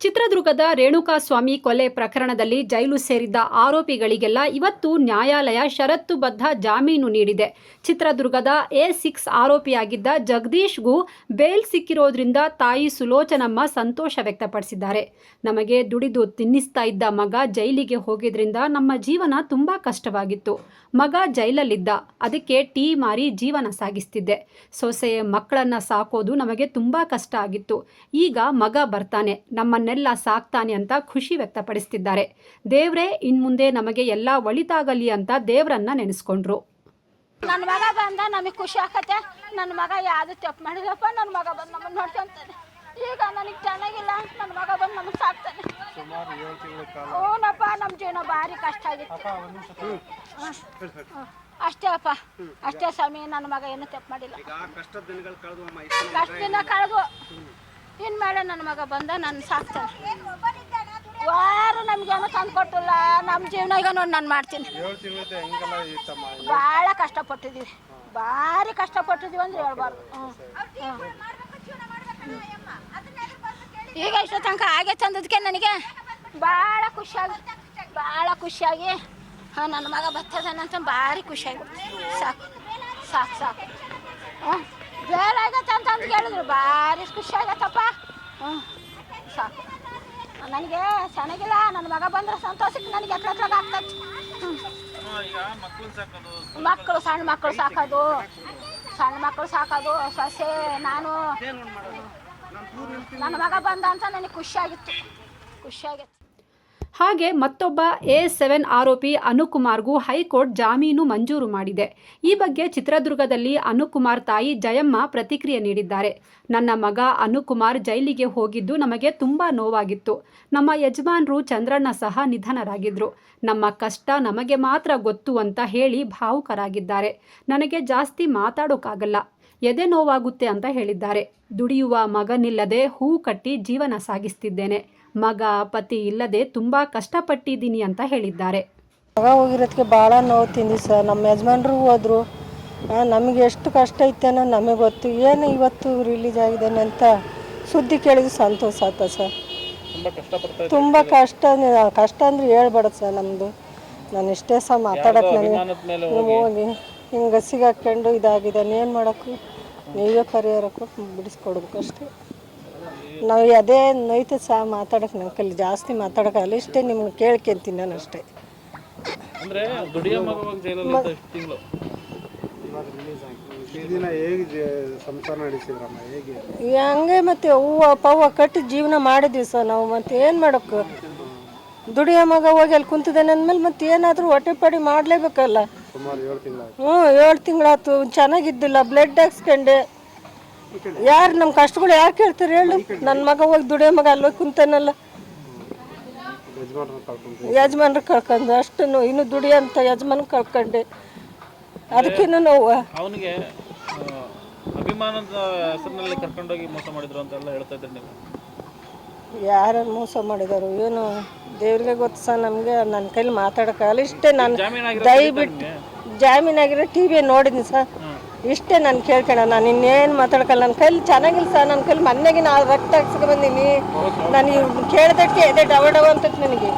ಚಿತ್ರದುರ್ಗದ ರೇಣುಕಾಸ್ವಾಮಿ ಕೊಲೆ ಪ್ರಕರಣದಲ್ಲಿ ಜೈಲು ಸೇರಿದ್ದ ಆರೋಪಿಗಳಿಗೆಲ್ಲ ಇವತ್ತು ನ್ಯಾಯಾಲಯ ಷರತ್ತುಬದ್ಧ ಜಾಮೀನು ನೀಡಿದೆ. ಚಿತ್ರದುರ್ಗದ ಎ ಸಿಕ್ಸ್ ಆರೋಪಿಯಾಗಿದ್ದ ಜಗದೀಶ್ಗೂ ಬೇಲ್ ಸಿಕ್ಕಿರೋದ್ರಿಂದ ತಾಯಿ ಸುಲೋಚನಮ್ಮ ಸಂತೋಷ ವ್ಯಕ್ತಪಡಿಸಿದ್ದಾರೆ. ನಮಗೆ ದುಡಿದು ತಿನ್ನಿಸ್ತಾ ಇದ್ದ ಮಗ ಜೈಲಿಗೆ ಹೋಗಿದ್ರಿಂದ ನಮ್ಮ ಜೀವನ ತುಂಬ ಕಷ್ಟವಾಗಿತ್ತು. ಮಗ ಜೈಲಲ್ಲಿದ್ದ, ಅದಕ್ಕೆ ಟೀ ಮಾರಿ ಜೀವನ ಸಾಗಿಸ್ತಿದ್ದೆ. ಸೊಸೆ ಮಕ್ಕಳನ್ನ ಸಾಕೋದು ನಮಗೆ ತುಂಬ ಕಷ್ಟ ಆಗಿತ್ತು. ಈಗ ಮಗ ಬರ್ತಾನೆ ನಮ್ಮನ್ನೆಲ್ಲ ಸಾಕ್ತಾನೆ ಅಂತ ಖುಷಿ ವ್ಯಕ್ತಪಡಿಸ್ತಿದ್ದಾರೆ. ಇನ್ ಇನ್ಮುಂದೆ ನಮಗೆ ಎಲ್ಲ ಒಳಿತಾಗಲಿ ಅಂತ ದೇವ್ರನ್ನ ನೆನೆಸ್ಕೊಂಡ್ರು. ನನ್ನ ಮಗ ಬಂದ ನಮಗೆ ಖುಷಿ ಆಕತೆ ನನ್ನ ಮಗ ಯಾವುದು ತಪ್ಪು ಮಾಡಿದಪ್ಪ ನನ್ನ ಮಗ ಬಂದು ನಮ್ಮನ್ನು ನೋಡ್ಕೊಂತಾನೆ. ಈಗ ನನಗೆ ಚೆನ್ನಾಗಿಲ್ಲ ನನ್ನ ಮಗ ಬಂದು ನಮಗೆ ಸಾಕ್ತಾನೆ. ಓನಪ್ಪ ನಮ್ಮ ಜೀವನ ಭಾರಿ ಕಷ್ಟ ಆಗಿತ್ತು. ಅಷ್ಟೇ ಅಪ್ಪ. ಅಷ್ಟೇ ಸ್ವಾಮಿ ನನ್ನ ಮಗ ಏನು ತಪ್ಪು ಮಾಡಿಲ್ಲ. ಕಷ್ಟ ದಿನ ಕಳೆದು ಇನ್ನು ಮೇಲೆ ನನ್ನ ಮಗ ಬಂದ? ನನ್ನ ಸಾಕ್ತಾನೆ. ಯಾರು ನಮ್ಗೇನು ತಂದು ಕೊಟ್ಟಿಲ್ಲ. ನಮ್ಮ ಜೀವನ ಈಗ ನೋಡಿ ನಾನು ಮಾಡ್ತೀನಿ. ಭಾಳ ಕಷ್ಟಪಟ್ಟಿದ್ದೀವಿ ಭಾರಿ ಕಷ್ಟಪಟ್ಟಿದ್ದೀವಿ ಅಂದ್ರೆ ಹೇಳ್ಬಾರ್ದು. ಹ್ಞೂ ಈಗ ಇಷ್ಟ ತನಕ ಹಾಗೆ ತಂದದಕ್ಕೆ ನನಗೆ ಭಾಳ ಖುಷಿಯಾಗಿ ಭಾಳ ಖುಷಿಯಾಗಿ ಹಾಂ ನನ್ನ ಮಗ ಬರ್ತದಾನಂತ ಭಾರಿ ಖುಷಿಯಾಗಿ. ಸಾಕು ಸಾಕು ಸಾಕು. ಹ್ಞೂ ಬೇಲಾಗತ್ತೆ ಅಂತ ಅಂತ ಕೇಳಿದ್ರು. ಭಾರಿ ಖುಷಿ ಆಗತ್ತಪ್ಪ. ಹ್ಞೂ. ಸಾಕು ನನಗೆ ಚೆನ್ನಾಗಿಲ್ಲ ನನ್ನ ಮಗ ಬಂದ್ರೆ ಸಂತೋಷಕ್ಕೆ ನನಗೆ ಮಕ್ಕಳು ಸಾಕೋದು ಮಕ್ಕಳು ಸಣ್ಣ ಮಕ್ಕಳು ಸಾಕೋದು. ಸಣ್ಣ ಮಕ್ಕಳು ಸಾಕೋದು. ಸೊಸೆ ನಾನು. ನನ್ನ ಮಗ ಬಂದ ಅಂತ ನನಗೆ ಖುಷಿಯಾಗಿತ್ತು ಖುಷಿಯಾಗಿತ್ತು ಹಾಗೆ ಮತ್ತೊಬ್ಬ ಎ ಸೆವೆನ್ ಆರೋಪಿ ಅನುಕುಮಾರ್ಗೂ ಹೈಕೋರ್ಟ್ ಜಾಮೀನು ಮಂಜೂರು ಮಾಡಿದೆ. ಈ ಬಗ್ಗೆ ಚಿತ್ರದುರ್ಗದಲ್ಲಿ ಅನುಕುಮಾರ್ ತಾಯಿ ಜಯಮ್ಮ ಪ್ರತಿಕ್ರಿಯೆ ನೀಡಿದ್ದಾರೆ. ನನ್ನ ಮಗ ಅನುಕುಮಾರ್ ಜೈಲಿಗೆ ಹೋಗಿದ್ದು ನಮಗೆ ತುಂಬ ನೋವಾಗಿತ್ತು. ನಮ್ಮ ಯಜಮಾನ್ರು ಚಂದ್ರಣ್ಣ ಸಹ ನಿಧನರಾಗಿದ್ರು. ನಮ್ಮ ಕಷ್ಟ ನಮಗೆ ಮಾತ್ರ ಗೊತ್ತು ಅಂತ ಹೇಳಿ ಭಾವುಕರಾಗಿದ್ದಾರೆ. ನನಗೆ ಜಾಸ್ತಿ ಮಾತಾಡೋಕ್ಕಾಗಲ್ಲ ಎದೆ ನೋವಾಗುತ್ತೆ ಅಂತ ಹೇಳಿದ್ದಾರೆ. ದುಡಿಯುವ ಮಗನಿಲ್ಲದೆ ಹೂ ಕಟ್ಟಿ ಜೀವನ ಸಾಗಿಸ್ತಿದ್ದೇನೆ. ಮಗ ಪತಿ ಇಲ್ಲದೆ ತುಂಬ ಕಷ್ಟಪಟ್ಟಿದ್ದೀನಿ ಅಂತ ಹೇಳಿದ್ದಾರೆ. ಮಗ ಹೋಗಿರೋದಕ್ಕೆ ಭಾಳ ನೋವು ತಿಂದಿ ಸರ್. ನಮ್ಮ ಯಜಮಾನ್ರು ಹೋದ್ರು. ನಮಗೆ ಎಷ್ಟು ಕಷ್ಟ ಇತ್ತೇನೋ ನಮಗೆ ಗೊತ್ತು. ಏನು ಇವತ್ತು ರಿಲೀಸ್ ಆಗಿದೆ ಅಂತ ಸುದ್ದಿ ಕೇಳಿದ್ರು ಸಂತೋಷ ಆತ ಸರ್. ತುಂಬ ಕಷ್ಟ ಕಷ್ಟ ಅಂದ್ರೆ ಹೇಳ್ಬೇಡ ಸರ್ ನಮ್ಮದು ನಾನು ಇಷ್ಟೇ ಸಹ ಮಾತಾಡಕ್ಕೆ ನನಗೆ ಮೇಲೆ ಹೋಗಿ ಹಿಂಗೆ ಹಾಕ್ಕೊಂಡು ಇದಾಗಿದೆ. ಏನು ಮಾಡೋಕ್ಕು ನೀವೇ ಪರಿಹಾರ ಕೊಟ್ಟು ಬಿಡಿಸ್ಕೊಡ್ಬೇಕು ಅಷ್ಟೇ. ನಾವು ಅದೇ ನೈತ ಸಹ ಮಾತಾಡಕ್ಕೆ ನಂಗೆ ಕೈಲಿ ಜಾಸ್ತಿ ಮಾತಾಡೋಕ್ಕಾಗಲ್ಲ ಇಷ್ಟೇ ನಿಮ್ಗೆ ಕೇಳ್ಕೊಂತೀನಿ ನಾನು ಅಷ್ಟೇ. ಹೇಗೆ ಮತ್ತೆ ಹೂವು ಪವ್ವ ಕಟ್ಟಿ ಜೀವನ ಮಾಡಿದ್ವಿ ಸರ್ ನಾವು. ಮತ್ತೆ ಏನು ಮಾಡೋಕ್ಕೆ ದುಡಿಯೋ ಮಗ ಹೋಗಿ ಅಲ್ಲಿ ಕುಂತಿದ್ದಾನೆ ಅಂದಮೇಲೆ ಮತ್ತೆ ಏನಾದರೂ ಹೊಟ್ಟೆ ಪಡಿ ಮಾಡಲೇಬೇಕಲ್ಲ. ಸುಮಾರು ಏಳು ತಿಂಗಳು ಹ್ಞೂ ಏಳು ತಿಂಗಳಾಯ್ತು. ಚೆನ್ನಾಗಿದ್ದಿಲ್ಲ ಬ್ಲಡ್ ಹಾಕ್ಸ್ಕೊಂಡೆ. ಯಾರು ನಮ್ಮ ಕಷ್ಟಗಳು ಯಾರು ಕೇಳ್ತಾರೆ ಹೇಳು? ನನ್ನ ಮಗ ಹೋಗಿ ದುಡಿಯೋ ಮಗ ಅಲ್ಲಿ ಹೋಗಿ ಕುಂತಾನಲ್ಲ. ಯಜಮಾನ್ರನ್ನ ಕಳ್ಕೊಂಡು ಯಜಮಾನ್ರು ಕಳ್ಕೊಂಡು ಅಷ್ಟು ಇನ್ನು ದುಡಿಯಂತ ಯಜಮಾನ್ ಕಳ್ಕೊಂಡೆ ಅದಕ್ಕಿನ್ನೂ ನೋವು. ಅವನಿಗೆ ಅಭಿಮಾನದ ಹೆಸರಿನಲ್ಲಿ ಕರ್ಕೊಂಡೋಗಿ ಮೋಸ ಮಾಡಿದ್ರು ಅಂತೆಲ್ಲ ಹೇಳ್ತಾ ಇದ್ರಿ ನೀವು. ಯಾರು ಮೋಸ ಮಾಡಿದಾರು ಏನು? ದೇವ್ರಿಗೆ ಗೊತ್ತು ಸರ್ ನಮಗೆ ನನ್ನ ಕೈಲಿ ಮಾತಾಡೋಕ್ಕಾಗಲ್ಲ. ಇಷ್ಟೇ ನಾನು ದಯವಿಟ್ಟು ಜಾಮೀನಾಗಿರೋ ಟಿ ವಿ ನೋಡಿದ್ನಿ ಸರ್. ಇಷ್ಟೇ ನಾನು ಕೇಳ್ಕೊಳ ನಾನು ಇನ್ನೇನು ಮಾತಾಡ್ಕಲ್ಲ ನನ್ನ ಕೈಲಿ ಚೆನ್ನಾಗಿಲ್ಲ ಸರ್ ನನ್ನ ಕೈಲಿ ಮೊನ್ನೆಗೆ ನಾ ರಕ್ತ ಹಾಕ್ಸ್ಕೊ ಬಂದೀನಿ. ನಾನು ಇವ್ರು ಕೇಳ್ದಕ್ಕೆ ಎದೆ ಡವ ಡವ ಅಂತ ನನಗೆ.